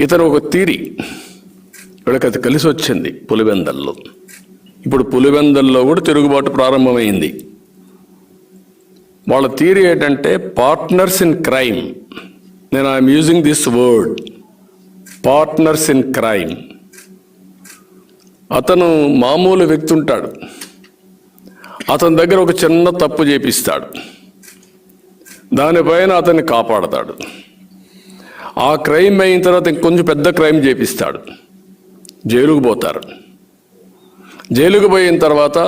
ఇతను ఒక తీరి. వీళ్ళకి కలిసి వచ్చింది పులివెందల్లో. ఇప్పుడు పులివెందల్లో కూడా తిరుగుబాటు ప్రారంభమైంది. వాళ్ళ థీరీ ఏంటంటే పార్ట్నర్స్ ఇన్ క్రైమ్ నేను I'm using this word partners in crime అతను మామూలు వ్యక్తి ఉంటాడు. అతని దగ్గర ఒక చిన్న తప్పు చేపిస్తాడు. దానిపైన అతన్ని కాపాడతాడు. ఆ క్రైమ్ అయిన తర్వాత ఇంకొంచెం పెద్ద క్రైమ్ చేపిస్తాడు. జైలుకు పోతారు. జైలుకు పోయిన తర్వాత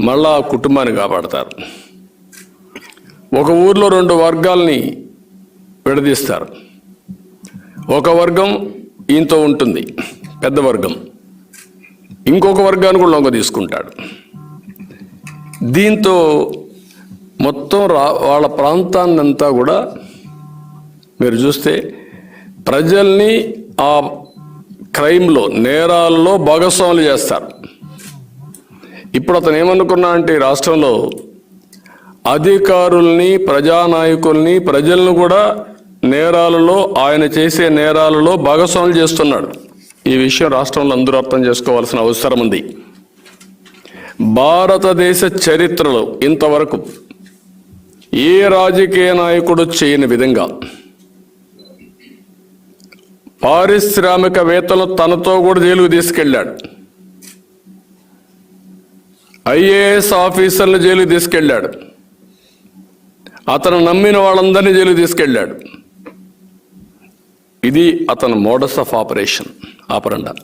మళ్ళా ఆ కుటుంబాన్ని కాపాడతారు. ఒక ఊర్లో రెండు వర్గాల్ని విడదీస్తారు. ఒక వర్గం ఈయనతో ఉంటుంది పెద్ద వర్గం. ఇంకొక వర్గాన్ని కూడా లొంగ తీసుకుంటాడు. దీంతో మొత్తం రా వాళ్ళ ప్రాంతాన్నంతా కూడా మీరు చూస్తే ప్రజల్ని ఆ క్రైమ్లో నేరాల్లో భాగస్వాములు చేస్తారు. ఇప్పుడు అతను ఏమనుకున్నా అంటే రాష్ట్రంలో అధికారుల్ని ప్రజానాయకుల్ని ప్రజలను కూడా నేరాలలో ఆయన చేసే నేరాలలో భాగస్వాములు చేస్తున్నాడు. ఈ విషయం రాష్ట్రంలో అందరూ అర్థం చేసుకోవాల్సిన అవసరం ఉంది. భారతదేశ చరిత్రలో ఇంతవరకు ఏ రాజకీయ నాయకుడు చేయని విధంగా పారిశ్రామికవేత్తలు తనతో కూడా జైలుకు తీసుకెళ్ళాడు. ఐఏఎస్ ఆఫీసర్లు జైలుకు తీసుకెళ్ళాడు. అతను నమ్మిన వాళ్ళందరినీ జైలుకు తీసుకెళ్ళాడు. ఇది అతని మోడస్ ఆఫ్ ఆపరేషన్ ఆపరండా.